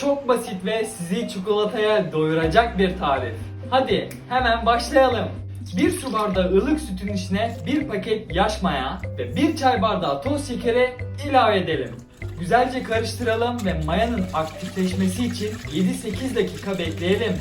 Çok basit ve sizi çikolataya doyuracak bir tarif. Hadi hemen başlayalım. Bir su bardağı ılık sütün içine bir paket yaş maya ve bir çay bardağı toz şekeri ilave edelim. Güzelce karıştıralım ve mayanın aktifleşmesi için 7-8 dakika bekleyelim.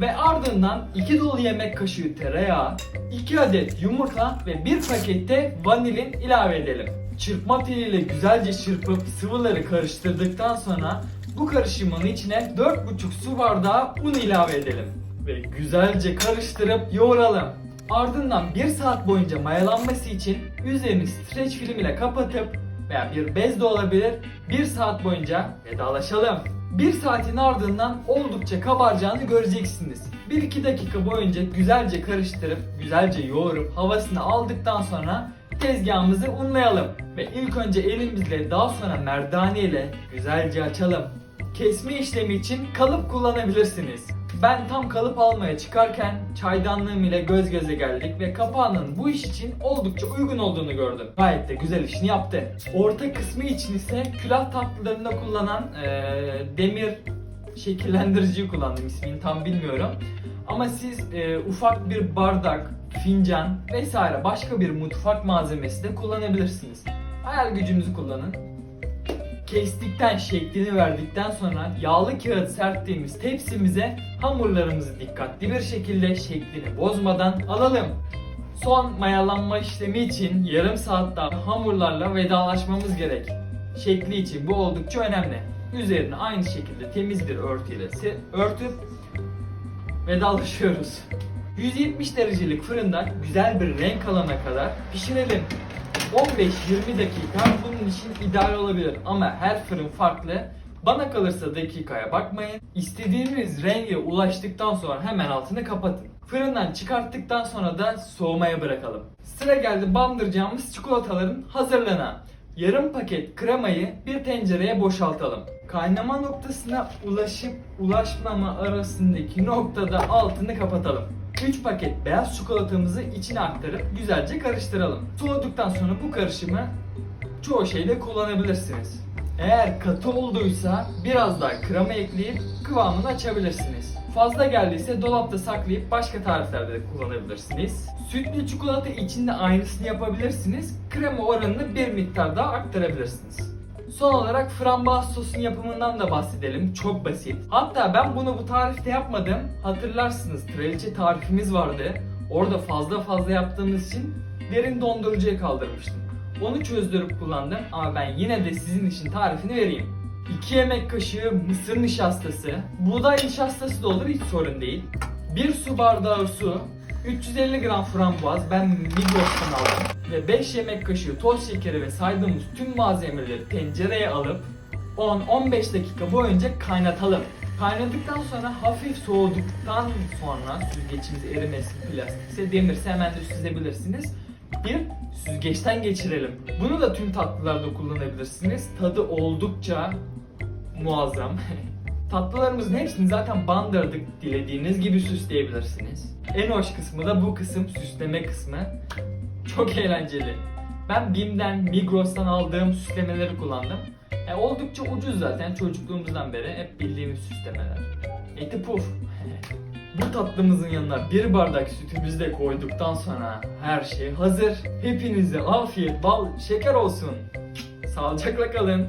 Ve ardından 2 dolu yemek kaşığı tereyağı, 2 adet yumurta ve 1 pakette vanilin ilave edelim. Çırpma teliyle güzelce çırpıp sıvıları karıştırdıktan sonra bu karışımın içine 4,5 su bardağı un ilave edelim. Ve güzelce karıştırıp yoğuralım. Ardından 1 saat boyunca mayalanması için üzerini streç film ile kapatıp veya bir bez de olabilir 1 saat boyunca vedalaşalım. 1 saatin ardından oldukça kabaracağını göreceksiniz. 1-2 dakika boyunca güzelce karıştırıp güzelce yoğurup havasını aldıktan sonra tezgahımızı unlayalım. Ve ilk önce elimizle daha sonra merdane ile güzelce açalım. Kesme işlemi için kalıp kullanabilirsiniz. Ben tam kalıp almaya çıkarken çaydanlığım ile göz göze geldik ve kapağının bu iş için oldukça uygun olduğunu gördüm. Gayet de güzel işini yaptı. Orta kısmı için ise külah tatlılarında kullanan eee, demir şekillendiriciyi kullandım ismini tam bilmiyorum. Ama siz eee, ufak bir bardak, fincan vesaire başka bir mutfak malzemesi de kullanabilirsiniz. Hayal gücünüzü kullanın. Kestikten şeklini verdikten sonra yağlı kağıt serptiğimiz tepsimize hamurlarımızı dikkatli bir şekilde şeklini bozmadan alalım. Son mayalanma işlemi için yarım saat hamurlarla vedalaşmamız gerek. Şekli için bu oldukça önemli. Üzerine aynı şekilde temiz bir örtüyle örtüp vedalaşıyoruz. 170 derecelik fırında güzel bir renk alana kadar pişirelim. 15-20 dakika bunun için ideal olabilir ama her fırın farklı. Bana kalırsa dakikaya bakmayın. İstediğiniz renge ulaştıktan sonra hemen altını kapatın. Fırından çıkarttıktan sonra da soğumaya bırakalım. Sıra geldi bandıracağımız çikolataların hazırlığına. Yarım paket kremayı bir tencereye boşaltalım. Kaynama noktasına ulaşıp ulaşmama arasındaki noktada altını kapatalım. 3 paket beyaz çikolatamızı içine aktarıp güzelce karıştıralım. Soğuduktan sonra bu karışımı çoğu şeyde kullanabilirsiniz. Eğer katı olduysa biraz daha krema ekleyip kıvamını açabilirsiniz. Fazla geldiyse dolapta saklayıp başka tariflerde de kullanabilirsiniz. Sütlü çikolata içinde aynısını yapabilirsiniz. Krema oranını bir miktar daha aktarabilirsiniz. Son olarak frambuaz sosun yapımından da bahsedelim. Çok basit. Hatta ben bunu bu tarifte yapmadım. Hatırlarsınız traliçe tarifimiz vardı. Orada fazla fazla yaptığımız için derin dondurucuya kaldırmıştım. Onu çözdürüp kullandım ama ben yine de sizin için tarifini vereyim. 2 yemek kaşığı mısır nişastası, buğday nişastası da olur hiç sorun değil. 1 su bardağı su, 350 gram frambuaz ben Migros'tan aldım. Ve 5 yemek kaşığı toz şekeri ve saydığımız tüm malzemeleri tencereye alıp 10-15 dakika boyunca kaynatalım. Kaynadıktan sonra hafif soğuduktan sonra süzgeçimiz erimesin plastikse demirse hemen de süzebilirsiniz. Bir süzgeçten geçirelim. Bunu da tüm tatlılarda kullanabilirsiniz. Tadı oldukça muazzam. Tatlılarımızın hepsini zaten bandırdık. Dilediğiniz gibi süsleyebilirsiniz. En hoş kısmı da bu kısım, süsleme kısmı. Çok eğlenceli. Ben Bim'den, Migros'tan aldığım süslemeleri kullandım. E, oldukça ucuz zaten çocukluğumuzdan beri hep bildiğimiz süslemeler. Eti puf. Bu tatlımızın yanına bir bardak sütümüzü de koyduktan sonra her şey hazır. Hepinize afiyet, bal, şeker olsun. Sağlıcakla kalın.